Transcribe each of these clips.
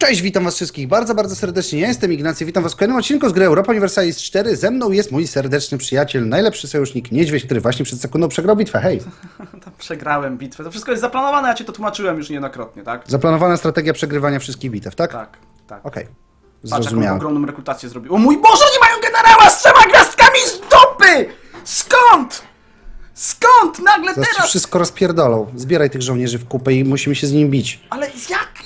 Cześć, witam was wszystkich bardzo, bardzo serdecznie. Ja jestem Ignacy, witam was w kolejnym odcinku z gry Europa Universalis 4. Ze mną jest mój serdeczny przyjaciel, najlepszy sojusznik Niedźwiedź, który właśnie przed sekundą przegrał bitwę. Hej! Przegrałem bitwę. To wszystko jest zaplanowane, ja ci to tłumaczyłem już niejednokrotnie, tak? Zaplanowana strategia przegrywania wszystkich bitew, tak? Tak, tak. Okej, Patrz, jaką zrozumiałem. ogromną rekrutację zrobił. O mój Boże, nie mają generała z trzema gwiazdkami z dupy! Skąd? Skąd nagle Zaraz teraz? wszystko rozpierdolą. Zbieraj tych żołnierzy w kupę i musimy się z nim bić. Ale jak?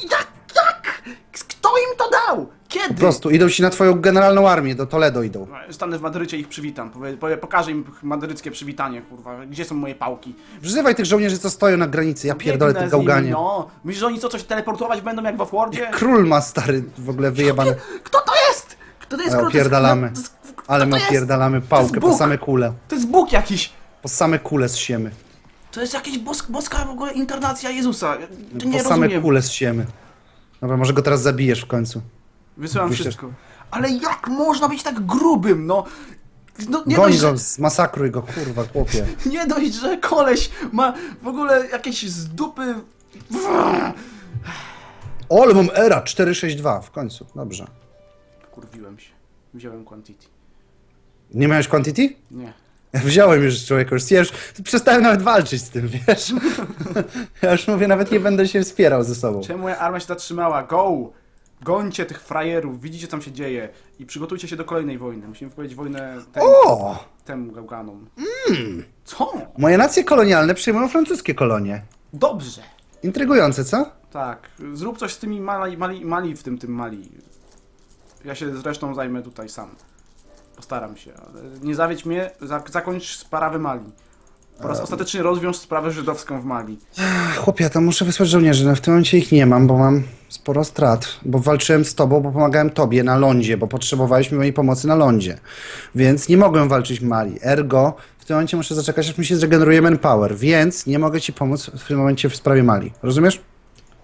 Kto im to dał? Kiedy? Po prostu idą ci na twoją generalną armię, do Toledo idą. Stanę w Madrycie i ich przywitam. Powie, powie, pokażę im madryckie przywitanie, kurwa. Gdzie są moje pałki? Wzywaj tych żołnierzy, co stoją na granicy. Ja pierdolę tych z nimi, gałganie. No, myślisz, że oni co, coś teleportować będą jak w Offworldzie? Król ma stary w ogóle wyjebane. Kto to jest? Kto to jest? Ale opierdalamy. no, Ale my opierdalamy To pałkę po same kule. To jest Bóg jakiś. Po same kule z siemy. To jest jakaś bosk, boska w ogóle inkarnacja Jezusa. Ty nie po same rozumiem. kule z siemy. Dobra, może go teraz zabijesz w końcu. Wysyłam wszystko. Ale jak można być tak grubym, no? No nie Goń dość, że, go, zmasakruj go, kurwa, chłopie. nie dość, że koleś ma w ogóle jakieś z dupy... Era 462 w końcu, dobrze. Kurwiłem się. Wziąłem quantity. Nie miałeś quantity? Nie. Wziąłem już człowieku, już, ja już przestałem nawet walczyć z tym, wiesz? Ja już mówię, nawet nie będę się wspierał ze sobą. Czemu moja armia się zatrzymała? Go! Gońcie tych frajerów, widzicie co tam się dzieje. I przygotujcie się do kolejnej wojny. Musimy wypowiedzieć wojnę tem, O! temu gałganom. Mm. Co? Moje nacje kolonialne przyjmują francuskie kolonie. Dobrze. Intrygujące, co? Tak, zrób coś z tymi mali, mali, mali w tym, tym mali. Ja się zresztą zajmę tutaj sam. Postaram się. Nie zawiedź mnie, zak zakończ sprawę Mali. Po raz ostatecznie rozwiąż sprawę żydowską w Mali. Chłopie, to muszę wysłać żołnierzy, no w tym momencie ich nie mam, bo mam sporo strat, bo walczyłem z tobą, bo pomagałem tobie na lądzie, bo potrzebowaliśmy mojej pomocy na lądzie. Więc nie mogłem walczyć w Mali. Ergo, w tym momencie muszę zaczekać, aż mi się zregeneruje manpower, więc nie mogę ci pomóc w tym momencie w sprawie Mali. Rozumiesz?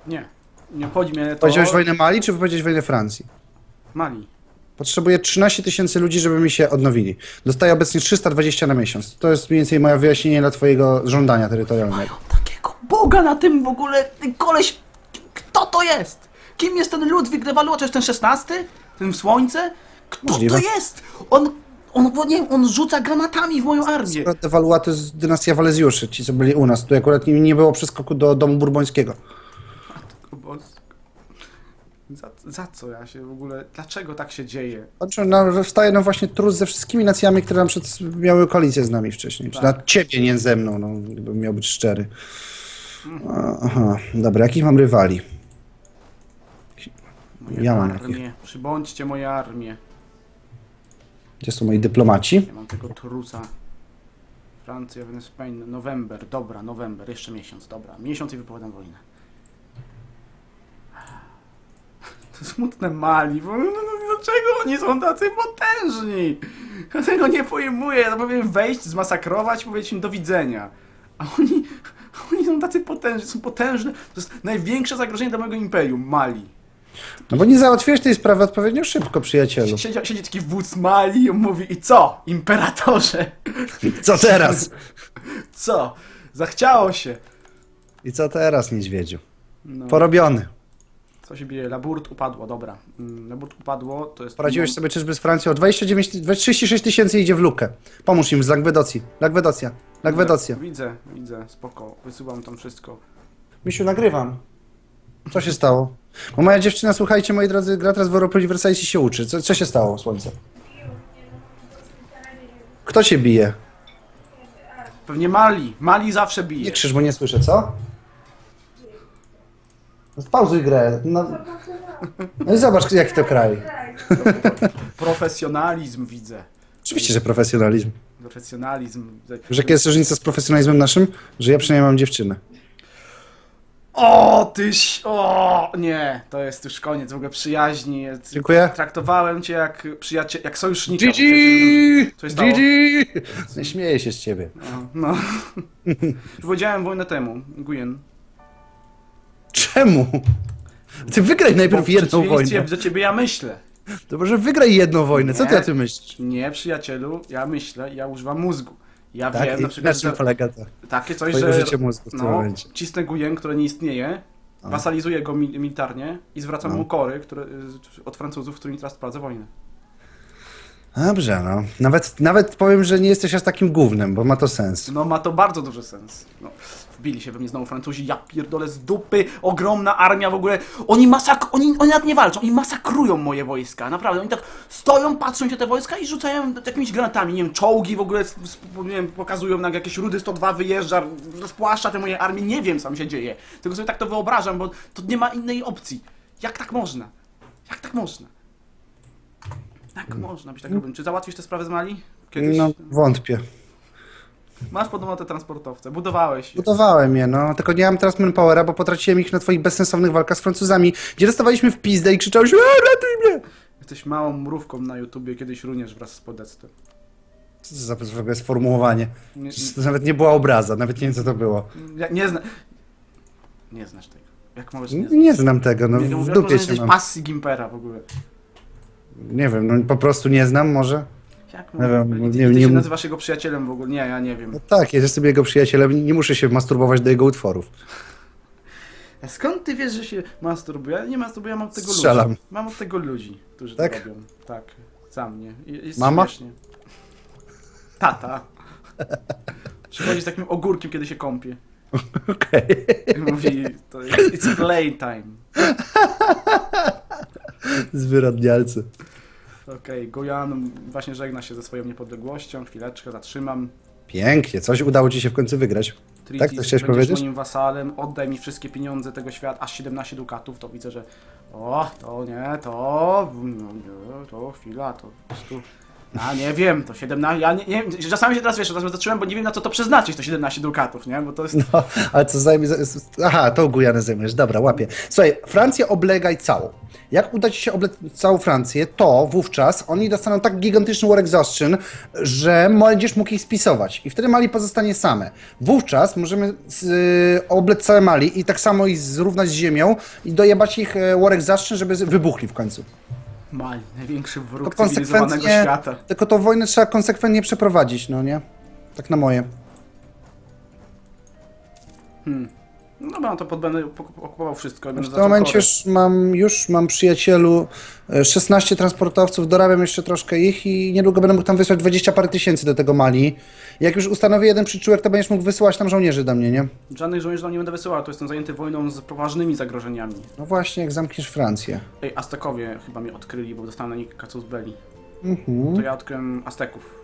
Nie, nie obchodzi mnie to... Powiedziałeś wojnę Mali, czy powiedziałeś wojnę Francji? Mali. Potrzebuję 13 tysięcy ludzi, żeby mi się odnowili. Dostaję obecnie 320 na miesiąc. To jest mniej więcej moje wyjaśnienie dla twojego żądania terytorialnego. Mają takiego Boga na tym w ogóle, ten koleś... Kto to jest? Kim jest ten Ludwik de jest ten? Ten w słońce? Kto Możliwe. to jest? On... On, nie, on rzuca granatami w moją armię. Dewaluat to jest dynastia Walezjuszy, ci co byli u nas. Tu akurat nie, nie było przeskoku do domu burbońskiego. O Boże. Za, za co ja się w ogóle... Dlaczego tak się dzieje? Znaczy, no, wstaje nam właśnie trus ze wszystkimi nacjami, które nam przed, miały koalicję z nami wcześniej. Tak. na ciebie, nie ze mną, no, gdybym miał być szczery. Aha, dobra, jakich mam rywali? Moje Ja mam armię. Przybądźcie moje armię. Gdzie są moi dyplomaci? Ja mam tego trusa. Francja, Wenezuela, Spain, November. Dobra, November, jeszcze miesiąc, dobra. Miesiąc i wypowiadam wojnę. To smutne Mali, bo no, no, dlaczego oni są tacy potężni? Ja tego nie pojmuję, ja powinien wejść, zmasakrować, powiedzieć im do widzenia. A oni, oni są tacy potężni, są potężne. To jest największe zagrożenie dla mojego imperium, Mali. No bo nie załatwiłeś tej sprawy odpowiednio szybko, przyjacielu. Siedzi, siedzi taki wódz Mali i mówi, i co, imperatorze? Co teraz? Co? Zachciało się. I co teraz, niedźwiedziu? No, Porobiony. Co się bije? Laburt upadło, dobra. Mm, Laburt upadło, to jest... Poradziłeś sobie czyżby z Francją? 29, 36 tysięcy idzie w lukę. Pomóż im z Lagwedocji. Lagwedocja. Lagwedocja. Widzę, widzę, spoko. Wysyłam tam wszystko. Misiu, nagrywam. Co się stało? Bo moja dziewczyna, słuchajcie, moi drodzy, gra teraz w Europa Universalis i się uczy. Co, co się stało, słońce? Kto się bije? Pewnie Mali. Mali zawsze Nie bije. krzyż, bo nie słyszę, co? Spauzuj grę. No, no i zobacz, jaki to kraj. Profesjonalizm widzę. Oczywiście, że profesjonalizm. Profesjonalizm. Wiesz, jaka jest różnica z profesjonalizmem naszym? Że ja przynajmniej mam dziewczynę. O, tyś! O, nie. To jest już koniec w ogóle przyjaźni. Dziękuję. Traktowałem cię jak przyjaciel, jak sojusznika. GG! Co się stało? GG! Nie śmieję się z ciebie. No. no. Już powiedziałem wojnę temu. Guyen. Czemu? Ty wygraj najpierw jedną wojnę. do ciebie ja myślę. To może wygraj jedną wojnę. Co ty Nie. o tym myślisz? Nie, przyjacielu, ja myślę, ja używam mózgu. Ja Tak? wiem na przykład, na czym polega to? takie coś, Twoje że użycie mózgu w tym no, momencie. cisnę gujen, które nie istnieje Wasalizuję go mi- militarnie i zwracam mu kory które, y, od Francuzów, którymi teraz prowadzę wojnę. Dobrze, no. Nawet, nawet powiem, że nie jesteś aż takim głównym, bo ma to sens. No ma to bardzo duży sens. No, wbili się we mnie znowu Francuzi, ja pierdolę z dupy, ogromna armia w ogóle. Oni masak... Oni, oni nawet nie walczą, oni masakrują moje wojska, naprawdę. Oni tak stoją, patrzą się te wojska i rzucają jakimiś granatami, nie wiem, czołgi w ogóle, nie wiem, pokazują na jakieś Rudy 102 wyjeżdża, rozpłaszcza te moje armie, nie wiem co tam się dzieje. Tylko sobie tak to wyobrażam, bo to nie ma innej opcji. Jak tak można? Jak tak można? Jak można być tak grubym? Czy załatwisz tę sprawę z Mali? Kiedyś? No, wątpię. Masz podobno te transportowce, budowałeś je. Budowałem je, no. Tylko nie mam teraz manpowera, bo potraciłem ich na twoich bezsensownych walkach z Francuzami, gdzie dostawaliśmy w pizdę i krzyczałeś, eee, ratuj mnie! Jesteś małą mrówką na YouTubie, kiedyś również wraz z podectem. Co to za w ogóle sformułowanie? Nie, To nawet nie była obraza, nawet nie wiem, co to było. nie, nie, zna... nie znasz tego. Jak możesz nie Nie, znać? nie znam tego, no w dupie się jesteś mam. pasji Gimpera w ogóle. Nie wiem, no po prostu nie znam może. Jak Nie wiem, nie- Ty nie- się nazywasz jego przyjacielem w ogóle? Nie, ja nie wiem. No tak, ja jestem jego przyjacielem i nie muszę się masturbować do jego utworów. A skąd ty wiesz, że się masturbuje? Ja nie masturbuję, ja mam od tego Strzelam. ludzi. Mam od tego ludzi, którzy Tak? to robią. Tak, za mnie. Jest Mama? śmiesznie. Tata. Przychodzi z takim ogórkiem, kiedy się kąpie. Okej. I mówi, to jest, it's playtime. Zwyrodnialcy. Okej, Gojan właśnie żegna się ze swoją niepodległością. Chwileczkę, zatrzymam. Pięknie, coś udało ci się w końcu wygrać. Tritis, Tak, to chciałeś powiedzieć? moim wasalem, oddaj mi wszystkie pieniądze tego świata, aż 17 dukatów, to widzę, że o, to nie, to, no nie, to chwila, to po prostu, ja nie wiem, to 17, ja nie, nie wiem, czasami się teraz, wiesz, teraz zacząłem, bo nie wiem na co to przeznaczyć, to 17 dukatów, nie, bo to jest, No, ale co zajmie... Aha, to Gujanę zajmiesz, dobra, łapię. Słuchaj, Francję oblegaj całą. Jak uda ci się oblec całą Francję, to wówczas oni dostaną tak gigantyczny war exhaustion, że będziesz mógł ich spisować. I wtedy Mali pozostanie same. Wówczas możemy y, oblec całe Mali i tak samo ich zrównać z ziemią i dojebać ich e, war exhaustion, żeby wybuchli w końcu. Mali, największy To wróg cywilizowanego konsekwentnie, świata. tylko tą wojnę trzeba konsekwentnie przeprowadzić, no nie? Tak na moje. No dobra, no to pod, będę okupował wszystko. W tym momencie już mam, już mam przyjacielu e, 16 transportowców, dorabiam jeszcze troszkę ich i niedługo będę mógł tam wysłać 20 parę tysięcy do tego Mali. Jak już ustanowię jeden przyczółek, to będziesz mógł wysyłać tam żołnierzy do mnie, nie? Żadnych żołnierzy tam nie będę wysyłał, to jestem zajęty wojną z poważnymi zagrożeniami. No właśnie, jak zamkniesz Francję. Ej, Aztekowie chyba mnie odkryli, bo dostałem na nich kacu z Belli. Mhm. To ja odkryłem Azteków.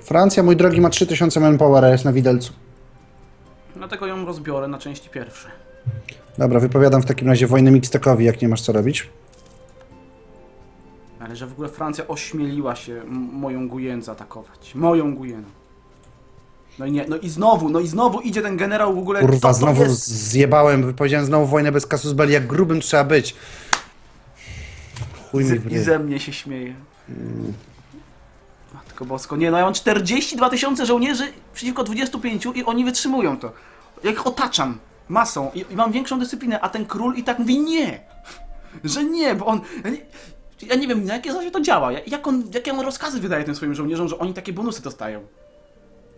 Francja, mój drogi, ma 3000 manpowera, jest na widelcu. Dlatego ją rozbiorę na części pierwsze. Dobra, wypowiadam w takim razie wojnę Mixtekowi, jak nie masz co robić. Ale że w ogóle Francja ośmieliła się moją Gujenę zaatakować. Moją Gujenę. No i nie, no i znowu, no i znowu idzie ten generał w ogóle. Kurwa, znowu jest? zjebałem, wypowiedziałem znowu wojnę bez kasus belli, jak grubym trzeba być. Chuj mi I ze mnie się śmieje. Matko bosko, nie no ja mam 42 tysiące żołnierzy przeciwko 25 i oni wytrzymują to. Jak ich otaczam masą i, i mam większą dyscyplinę, a ten król i tak mówi nie. Że nie, bo on... Ja nie, ja nie wiem, na jakie zasadzie to działa. Ja- Jak on, jakie on rozkazy wydaje tym swoim żołnierzom, że oni takie bonusy dostają.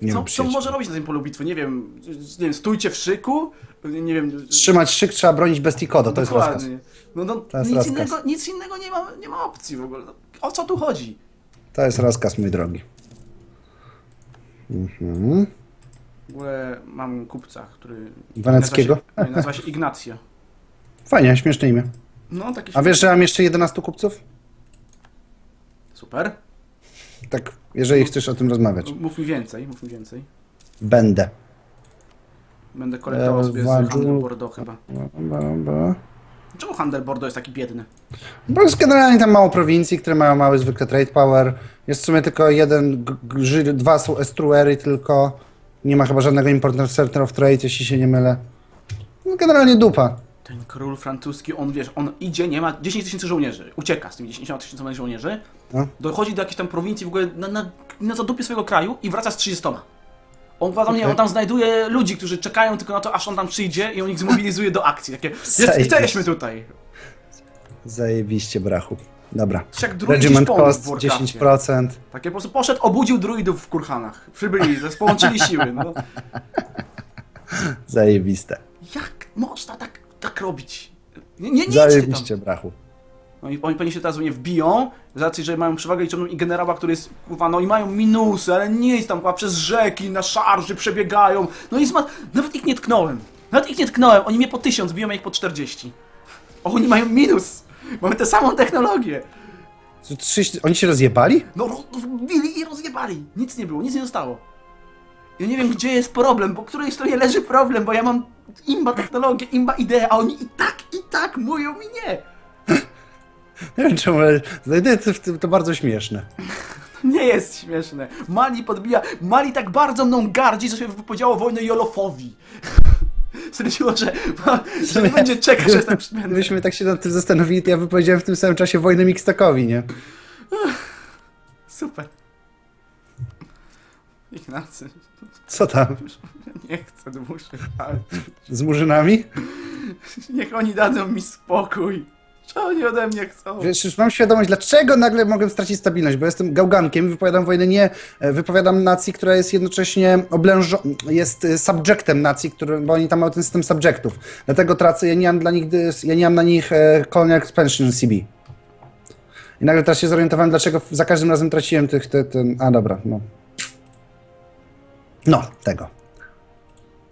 Nie Co, co może robić na tym polu bitwy? Nie wiem, nie wiem, stójcie w szyku? Nie wiem... Trzymać szyk, trzeba bronić Bestikodo, to jest rozkaz. No, no, To jest nic, rozkaz. innego, nic innego nie ma, nie ma opcji w ogóle. O co tu chodzi? To jest rozkaz, mój drogi. Mhm. W ogóle mam kupca, który... Weneckiego? Nazywa się, nazywa się Ignacio. Fajnie, śmieszne imię. No, taki A wiesz, że mam jeszcze 11 kupców? Super. Tak, jeżeli chcesz o tym rozmawiać. Mów mi więcej, mów mi więcej. Będę. Będę kolektował Eee, sobie z Wadżu- handel Bordeaux chyba. Bo, bo, Czemu handel Bordeaux jest taki biedny? bo jest generalnie tam mało prowincji, które mają mały zwykle trade power. Jest w sumie tylko jeden, dwa są estuery tylko. Nie ma chyba żadnego important center of trade, jeśli się nie mylę. No, generalnie dupa. Ten król francuski, on wiesz, on idzie, nie ma 10 tysięcy żołnierzy, ucieka z tymi 10 tysięcy żołnierzy, No. dochodzi do jakiejś tam prowincji w ogóle na, na, na zadupie swojego kraju i wraca z 30. On, tam, nie, Okej. on tam znajduje ludzi, którzy czekają tylko na to, aż on tam przyjdzie i on ich zmobilizuje do akcji. Takie, jesteśmy tutaj. Zajebiście, brachu. Dobra. To jak druid Regiment pomógł w cost Warcraftie. 10%. Takie po prostu poszedł, obudził druidów w kurhanach. Przybyli, połączyli siły. No. Zajebiste. Jak można tak tak robić. Nie, nie, nie. Zajebiście, brachu. Oni, oni pewnie się teraz mnie wbiją, z racji, że mają przewagę liczebną i generała, który jest, kurwa, no i mają minusy, ale nie jest tam, kurwa, przez rzeki, na szarży przebiegają. No i zma... Nawet ich nie tknąłem. Nawet ich nie tknąłem. Oni mnie po tysiąc biją, a ich po 40. O, oni mają minus. Mamy tę samą technologię. Co, trzy- Oni się rozjebali? No, rozbili i rozjebali. Nic nie było, nic nie zostało. Ja nie wiem, gdzie jest problem, po której stronie leży problem, bo ja mam imba technologię, imba ideę, a oni i tak, i tak mówią mi nie. Nie wiem czemu, ale znajduję to, bardzo śmieszne. Nie jest śmieszne. Mali podbija. Mali tak bardzo mną gardzi, że sobie wypowiedziało wojnę Jolofowi. Stwierdziło, że, że nie będzie czekać, że jestem przybędę. Gdybyśmy tak się nad tym zastanowili, to ja wypowiedziałem w tym samym czasie wojnę Mixtakowi, nie? Super. Ignacy, Co tam? nie chcę dłużej walczyć. Z murzynami? Niech oni dadzą mi spokój. Co oni ode mnie chcą? Wiesz, już mam świadomość, dlaczego nagle mogłem stracić stabilność, bo jestem gałgankiem i wypowiadam wojnę nie, e, wypowiadam nacji, która jest jednocześnie oblężo, jest e, subjectem nacji, który, bo oni tam mają ten system subjectów. Dlatego tracę, ja nie mam dla nich, ja nie mam na nich e, Colonial Expansion CB. I nagle teraz się zorientowałem, dlaczego za każdym razem traciłem tych, te, ten, a dobra, no. No, tego.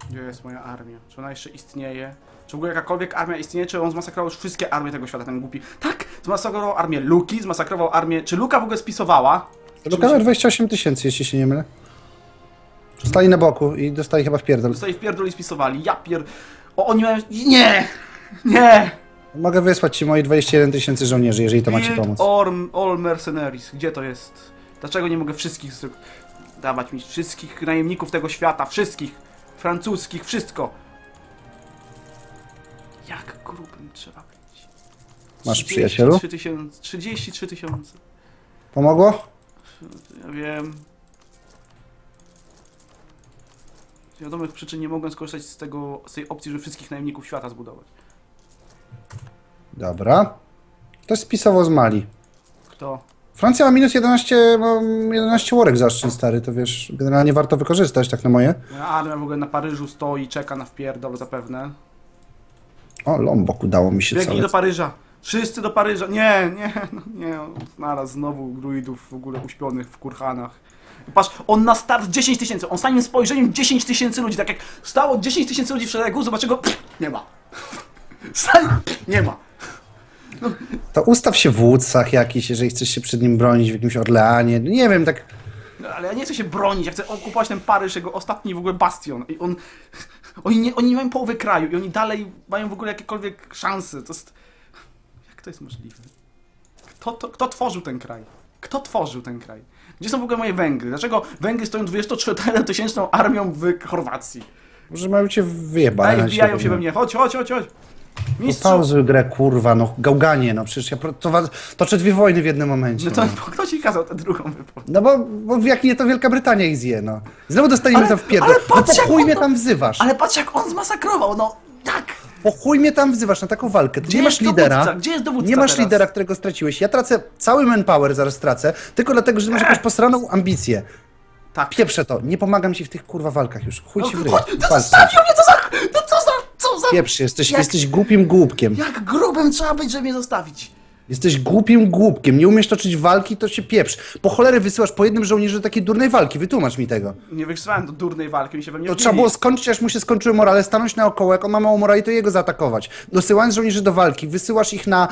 Gdzie jest moja armia? Czy ona jeszcze istnieje? Czy w ogóle jakakolwiek armia istnieje? Czy on zmasakrował już wszystkie armie tego świata, ten głupi? Tak! Zmasakrował armię Luki, zmasakrował armię... Czy Luka w ogóle spisowała? Luka ma 28 tysięcy, jeśli się nie mylę. Stali na boku i dostali chyba w pierdol. Zostali w pierdol i spisowali. Ja pier... O, oni mają... Nie! Nie! Mogę wysłać ci moje 21 tysięcy żołnierzy, jeżeli to macie pomóc. All, all mercenaries. Gdzie to jest? Dlaczego nie mogę wszystkich dawać mi? Wszystkich najemników tego świata, wszystkich. Francuskich, wszystko. Jak grubym trzeba być? Masz, przyjacielu? 33 tysiące. 33 tysiące. Pomogło? Ja wiem. Z wiadomych przyczyn nie mogłem skorzystać z, tego, z tej opcji, żeby wszystkich najemników świata zbudować. Dobra. To spisowo z Mali. Kto? Francja ma minus 11, mam 11 worek zaszczyn stary, to wiesz, generalnie warto wykorzystać tak na moje. Moja armia w ogóle na Paryżu stoi, czeka na wpierdol zapewne. O, Lombok udało mi się Biegnij całe. do Paryża! Wszyscy do Paryża! Nie, nie, no nie, naraz znowu druidów w ogóle uśpionych w kurhanach. Patrz, on na start 10 tysięcy, on samym spojrzeniem 10 tysięcy ludzi, tak jak stało 10 tysięcy ludzi w szeregu, zobacz go, nie ma. Nie ma. To ustaw się w łódcach jakiś, jeżeli chcesz się przed nim bronić w jakimś Orleanie. Nie wiem, tak... No, ale ja nie chcę się bronić, ja chcę okupować ten Paryż, jego ostatni w ogóle bastion. I on, oni, nie, oni nie mają połowy kraju i oni dalej mają w ogóle jakiekolwiek szanse. To jest... Jak to jest możliwe? Kto, to, kto tworzył ten kraj? Kto tworzył ten kraj? Gdzie są w ogóle moje Węgry? Dlaczego Węgry stoją 24-tysięczną armią w Chorwacji? Może mają cię wyjebać. Ej, wbijają się we mnie. Chodź, chodź, chodź, chodź. Mistrzu! Pauzuj grę, kurwa, no gałganie, no przecież ja pro- to, wa- toczę dwie wojny w jednym momencie. No to No, kto ci kazał tę drugą wypowiedź? no bo, bo jak nie, to Wielka Brytania ich zje, no. Znowu dostaniemy tam w pierdol. ale No patrz, po jak chuj mnie to- tam wzywasz. Ale patrz jak on zmasakrował, no tak! Po chuj mnie tam wzywasz na taką walkę. Ty Gdzie nie masz jest dowódca? lidera. Gdzie jest dowódca Nie masz teraz? lidera, którego straciłeś. Ja tracę cały manpower, zaraz tracę, tylko dlatego, że masz jakąś posraną ambicję. Tak. Pieprzę to. Nie pomagam ci w tych kurwa walkach już. Chuj ci w ryj. Chodź, no zostawił mnie, co za... No co za... Co za... Pieprz, jesteś, Jak- jesteś głupim głupkiem. Jak grubym trzeba być, żeby mnie zostawić? Jesteś głupim głupkiem. Nie umiesz toczyć walki, to się pieprz. Po cholerę wysyłasz po jednym żołnierzu do takiej durnej walki. Wytłumacz mi tego. Nie wysyłałem do durnej walki, mi się we mnie To trzeba było skończyć, aż mu się skończyły morale, stanąć naokoło, jak on ma mało morali, to jego zaatakować. Dosyłając żołnierzy do walki, wysyłasz ich na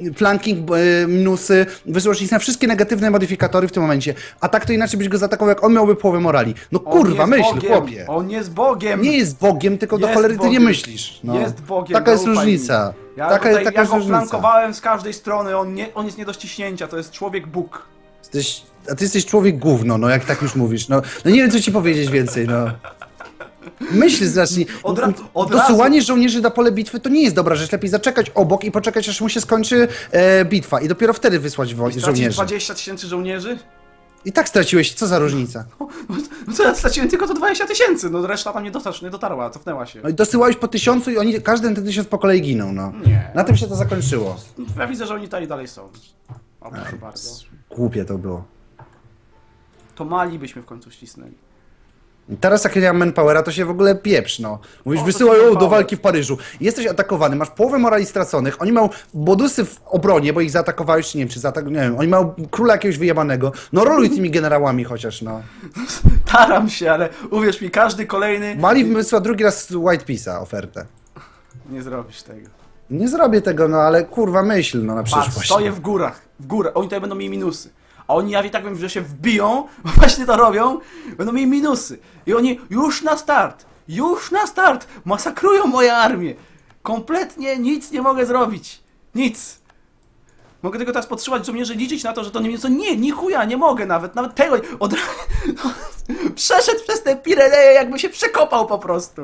y, flanking y, minusy, wysyłasz ich na wszystkie negatywne modyfikatory w tym momencie. A tak to inaczej byś go zaatakował, jak on miałby połowę morali. No On kurwa, myśl, Bogiem. chłopie. On jest Bogiem! Nie jest Bogiem, tylko do Jest cholery ty nie Bogiem. myślisz. No. Jest Bogiem, Taka jest różnica. mi. Ja, taka tutaj, taka ja go różnica. flankowałem z każdej strony, on, nie, on jest nie do ściśnięcia, to jest człowiek Bóg. Jesteś, a ty jesteś człowiek gówno, no jak tak już mówisz. No, no nie wiem, co ci powiedzieć więcej, no. Myśl zacznij. Od ra- od Dosyłanie żołnierzy na pole bitwy to nie jest dobra rzecz. Lepiej zaczekać obok i poczekać, aż mu się skończy e, bitwa. I dopiero wtedy wysłać wo- żołnierzy. 20 tysięcy żołnierzy? I tak straciłeś, co za różnica. No co, ja straciłem tylko to 20 tysięcy, no reszta tam nie, dotarł, nie dotarła, cofnęła się. No i dosyłałeś po tysiącu i oni, każdy ten tysiąc po kolei ginął, no. Nie. Na tym się to zakończyło. Ja widzę, że oni tutaj dalej są. O, proszę bardzo. Głupie to było. To Mali byśmy w końcu ścisnęli. Teraz jak nie mam manpowera, to się w ogóle pieprz, no. Mówisz, O, to wysyłaj ci ją do walki w Paryżu. Jesteś atakowany, masz połowę morali straconych, oni mają bodusy w obronie, bo ich zaatakowałeś, nie wiem, czy zaatak... nie wiem, oni mają króla jakiegoś wyjebanego. No roluj tymi generałami chociaż, no. Taram się, ale uwierz mi, każdy kolejny... Mali wysłał drugi raz White Peace'a ofertę. Nie zrobisz tego. Nie zrobię tego, no ale kurwa myśl, no na Patrz, przyszłość. stoję w górach, w górach, oni tutaj będą mieli minusy. A oni, i tak że się wbiją, bo właśnie to robią, będą mieli minusy. I oni już na start, już na start, masakrują moje armię. Kompletnie nic nie mogę zrobić. Nic. Mogę tylko teraz podtrzymać żołnierzy, liczyć na to, że to nie minusy. Nie, ni chuja, nie mogę nawet, nawet tego, od... Przeszedł przez te Pireneje, jakby się przekopał po prostu.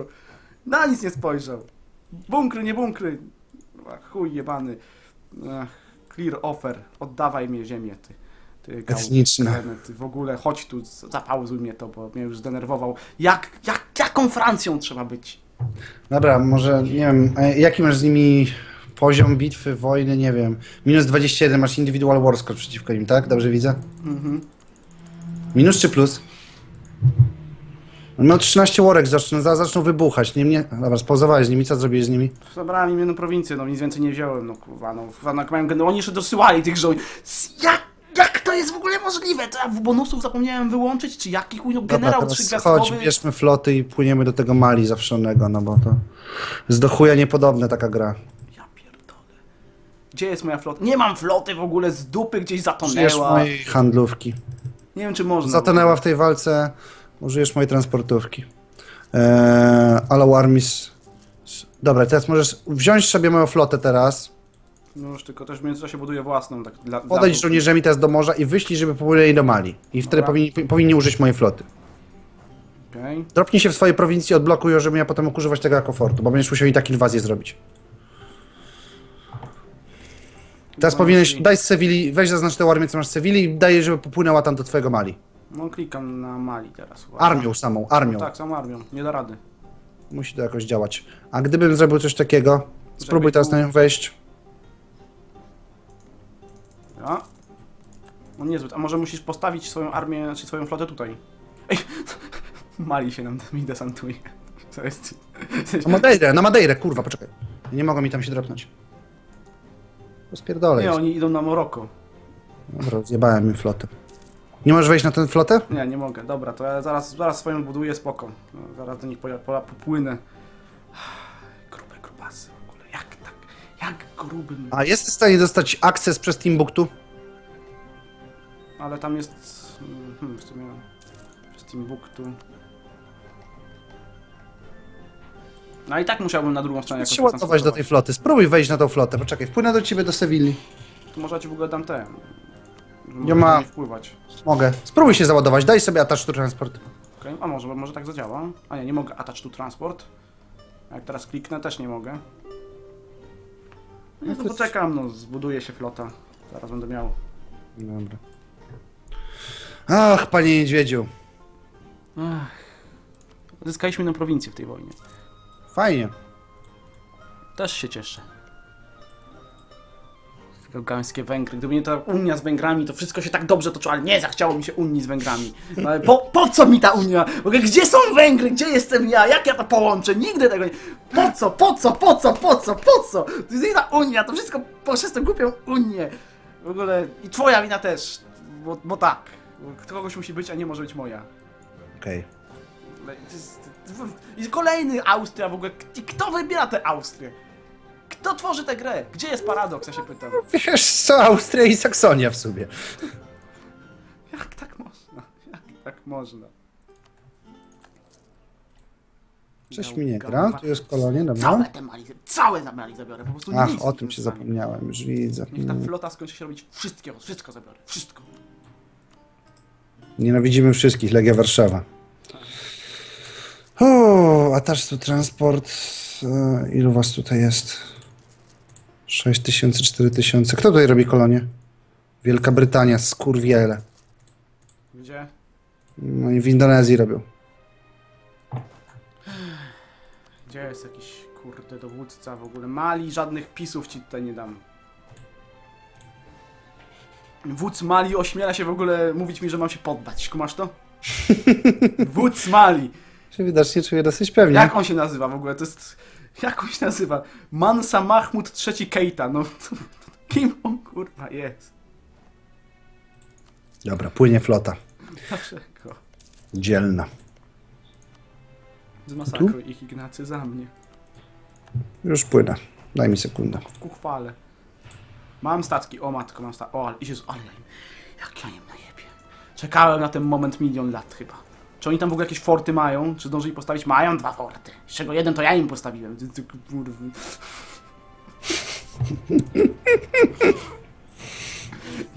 Na nic nie spojrzał. Bunkry, nie bunkry. Ach, chuj jebany. Ach, clear offer. Oddawaj mnie ziemię, ty. Ty, gał- Etniczne. ty w ogóle chodź tu, zapauzuj mnie to, bo mnie już zdenerwował. Jak, jak, jaką Francją trzeba być? Dobra, może, nie wiem, jaki masz z nimi poziom bitwy, wojny, nie wiem. Minus 21, masz individual war score przeciwko nim, tak? Dobrze widzę? Mhm. Minus czy plus? Miał 13 worek, zaczną, zaczną wybuchać. Nie mnie. Dobra, spauzowałeś z nimi, co zrobiłeś z nimi? Zabrałem im jedną prowincję, no nic więcej nie wziąłem, no kurwa, no, kurwa, no, mają, no oni jeszcze dosyłali tych żołnierzy. Jak, jak to jest w ogóle możliwe? To ja w bonusów zapomniałem wyłączyć, czy jaki chuj, no generał trzygwiazdkowy? chodź, bierzmy floty i płyniemy do tego Mali zawszonego, no bo to jest do chuja niepodobne taka gra. Ja pierdolę. Gdzie jest moja flota? Nie mam floty w ogóle z dupy, gdzieś Użyjesz zatonęła. mojej handlówki. Nie wiem, czy można. Zatonęła w tej walce, użyjesz mojej transportówki. Eee, allow armies. Dobra, teraz możesz wziąć sobie moją flotę teraz, No już tylko też w międzyczasie buduję własną. Tak, dla, podejdź dla... żołnierzami teraz do morza i wyślij, żeby popłynęli do Mali. I wtedy Dobra. powinni, powinni użyć mojej floty. Okej. Dropnij się w swojej prowincji, odblokuj ją, żebym ja potem mógł używać tego jako fortu, bo będziesz musiał i tak inwazję zrobić. Teraz No, powinieneś, czyli- daj z Sewilli, weź zaznacz tę armię, co masz z Sewilli i daj, żeby popłynęła tam do twojego Mali. No klikam na Mali teraz. uwaga. Armią samą, armią. Tak, samą armią. Nie da rady. Musi to jakoś działać. A gdybym zrobił coś takiego, spróbuj teraz tu- na nią wejść. Ja. No niezbyt. A może musisz postawić swoją armię, znaczy swoją flotę tutaj. Ej, Mali się nam mi desantuje. Co jest? Na Madeirę, na Madeirę, kurwa, poczekaj. Nie mogą mi tam się dropnąć. Rozpierdolę Nie, jest. oni idą na Maroko. Dobra, zjebałem mi flotę. Nie możesz wejść na tę flotę? Nie, nie mogę. Dobra, to ja zaraz, zaraz swoją buduję, spoko. No, zaraz do nich poja- pola- popłynę. Jak grubym? A jesteś w stanie dostać akces przez Timbuktu? Ale tam jest... Hmm, w sumie... Przez Timbuktu... No i tak musiałbym na drugą stronę Musisz jakoś się ładować do tej floty. Spróbuj wejść na tą flotę. Poczekaj, wpłynę do ciebie do Sewilli. To może ci w ogóle dam te... Nie ma. wpływać. Mogę. Spróbuj się załadować. Daj sobie attach to transport. Okej, A może, może tak zadziała? A nie, nie mogę attach to transport. Jak teraz kliknę, też nie mogę. No, to poczekam, no, zbuduje się flota. Zaraz będę miał. Dobra. Ach, panie niedźwiedziu. Ach. Zyskaliśmy jedną prowincję w tej wojnie. Fajnie. Też się cieszę. Gałęskie Węgry. Gdyby nie ta Unia z Węgrami, to wszystko się tak dobrze toczyło, ale nie zachciało mi się Unii z Węgrami. No ale po, po co mi ta Unia? W ogóle, gdzie są Węgry? Gdzie jestem ja? Jak ja to połączę? Nigdy tego nie... Po co? Po co? Po co? Po co? Po co? To jest ta Unia, to wszystko przez tę głupią Unię. W ogóle... I twoja wina też. Bo, bo tak. Bo kogoś musi być, a nie może być moja. Okej. To jest- I kolejny Austria w ogóle. Kto wybiera tę Austrię? Kto tworzy tę grę? Gdzie jest paradoks, ja się pytam. Wiesz co, Austria i Saksonia w sobie. Jak tak można? Jak tak można? Coś mi nie gra. Tu jest kolonie, dobra. Całe te mali, całe mali zabiorę, po prostu Ach, nic o tym się zostanie. zapomniałem, już widzę. Niech ta flota skończy się robić wszystkiego, wszystko zabiorę, wszystko. Nienawidzimy wszystkich, Legia Warszawa. O, a też tu transport. E, ilu was tutaj jest? 6 tysięcy, 4 tysiące. Kto tutaj robi kolonie? Wielka Brytania, skurwiele. Gdzie? No i w Indonezji robią. Gdzie jest jakiś kurde dowódca w ogóle? Mali, żadnych pisów ci tutaj nie dam. Wódz Mali ośmiela się w ogóle mówić mi, że mam się poddać. Kumasz to? Wódz Mali. Się widocznie czuję dosyć pewnie. Jak on się nazywa w ogóle? To jest... Jak on się nazywa? Mansa Mahmud III Keita. No, to, kim on kurwa jest? Dobra, płynie flota. Dlaczego? Dzielna. Zmasakruj ich Ignacy za mnie. Już płynę. Daj mi sekundę. Kuchwale. Mam statki, o matko, mam statki. O, ale, Jezu, ale jak ja im najebie. Czekałem na ten moment milion lat chyba. Czy oni tam w ogóle jakieś forty mają? Czy zdążyli postawić? Mają dwa forty. Z czego jeden to ja im postawiłem.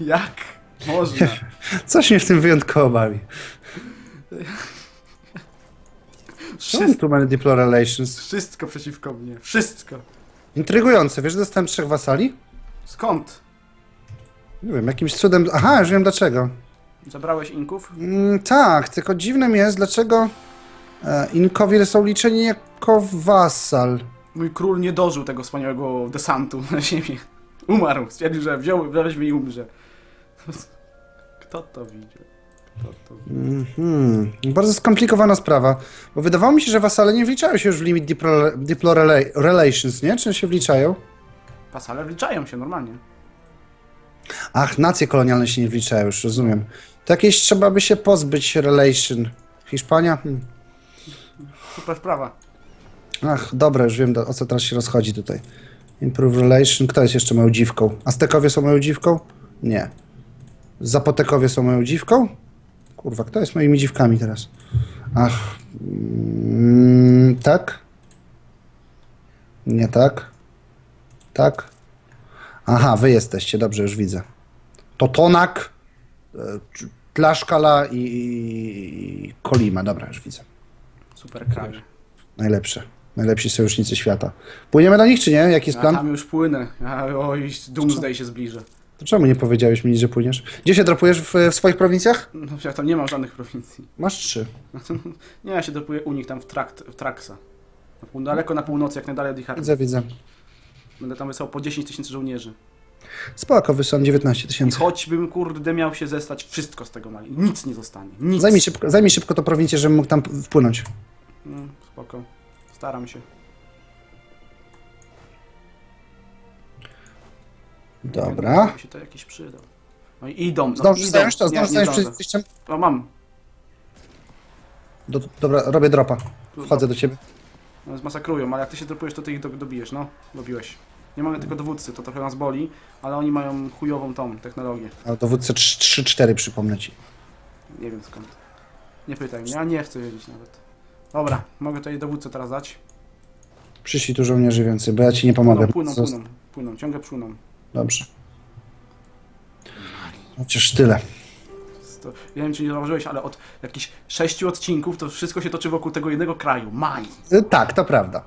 Jak można? Coś mnie w tym wyjątkowo bawi. Wszystko, tu mamy Diplo Relations? wszystko przeciwko mnie. Wszystko. Intrygujące. Wiesz, że dostałem trzech wasali? Skąd? Nie wiem, jakimś cudem... Aha, już wiem dlaczego. Zabrałeś inków? Mm, tak, tylko dziwnym jest, dlaczego e, Inkowie są liczeni jako wasal. Mój król nie dożył tego wspaniałego desantu na ziemię. Umarł. Stwierdził, że wziął, weźmie i umrze. Kto to widział? Mhm. Bardzo skomplikowana sprawa, bo wydawało mi się, że wasale nie wliczają się już w limit Diplo, Diplo Rela- Relations, nie? Czy się wliczają? Pasale wliczają się normalnie. Ach, nacje kolonialne się nie wliczają, już rozumiem. Jakieś trzeba by się pozbyć relation. Hiszpania? Hmm. Super sprawa. Ach, dobra, już wiem o co teraz się rozchodzi tutaj. Improve relation. Kto jest jeszcze moją dziwką? Aztekowie są moją dziwką? Nie. Zapotekowie są moją dziwką? Kurwa, kto jest moimi dziwkami teraz? Ach. Mm, tak? Nie tak? Tak? Aha, wy jesteście, dobrze, już widzę. Totonak, e, Tlaszkala i, i Kolima, dobra, już widzę. Super kraj. Najlepsze. Najlepsi sojusznicy świata. Płyniemy do nich, czy nie? Jaki jest Ja plan? tam już płynę. Ja, oj, Doomsday się zbliża. To czemu nie powiedziałeś mi, że płyniesz? Gdzie się dropujesz w, w swoich prowincjach? No, ja tam nie mam żadnych prowincji. Masz trzy. Nie, ja się dropuję u nich tam w, trakt, w Traxa. Na pół, daleko na północy, jak najdalej od ich armii. Widzę, widzę. Będę tam wysłał po 10 tysięcy żołnierzy. Spoko, wysłałem 19 I tysięcy. choćbym, kurde, miał się zestać, wszystko z tego mali. Nic nie zostanie. Nic. Zajmij szybko, zajmij szybko to prowincję, żebym mógł tam wpłynąć. No, spoko. Staram się. Dobra. By się to jakiś przydał. No i idą. No, Zdążysz idą. zająć to? Zdążysz zająć przed wyjściem? O, mam. Do, dobra, robię dropa. Wchodzę do ciebie. No, zmasakrują, ale jak ty się dropujesz, to ty ich do, dobijesz, no. Dobiłeś. Nie mamy tylko dowódcy, to trochę nas boli, ale oni mają chujową tą technologię. A dowódcę 3-4 przypomnę ci. Nie wiem skąd. Nie pytaj mnie, ja nie chcę wiedzieć nawet. Dobra, mogę tutaj dowódcę teraz dać. Przyszli tu żołnierzy więcej, bo ja ci nie pomogę. Płyną, płyną, płyną, płyną, ciągle płyną. Dobrze. Chociaż tyle. To, nie wiem, czy nie zauważyłeś, ale od jakichś sześciu odcinków to wszystko się toczy wokół tego jednego kraju. Mali, Y, Tak, to prawda.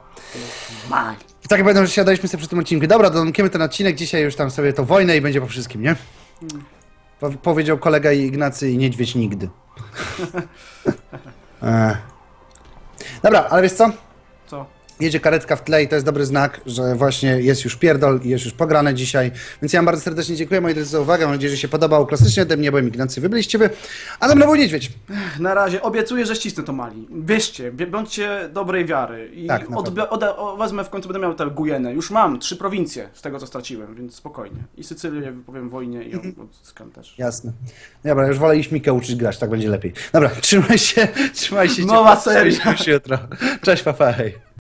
Mali. Tak będą, że siadaliśmy sobie przy tym odcinku. Dobra, domkniemy ten odcinek, dzisiaj już tam sobie to wojnę i będzie po wszystkim, nie? Po, powiedział kolega Ignacy i niedźwiedź nigdy. e. Dobra, ale wiesz co? Jedzie karetka w tle i to jest dobry znak, że właśnie jest już pierdol i jest już pograne dzisiaj. Więc ja wam bardzo serdecznie dziękuję, moi drodzy, za uwagę. Mam nadzieję, że się podobało. Klasycznie ode mnie byłem Ignacy, wy byliście wy, a ze mną był niedźwiedź. Na razie obiecuję, że ścisnę to Mali. Wierzcie, bądźcie dobrej wiary. I Tak, wezmę w końcu, będę miał tę Gujenę. Już mam trzy prowincje z tego, co straciłem, więc spokojnie. I Sycylię wypowiem wojnie i ją odzyskam też. Jasne. Dobra, już wolę iść Mikę uczyć grać, tak będzie lepiej. Dobra, trzymaj się, trzymaj się. Nowa seria. Słyszymy się jutro. Cześć, papa, hej.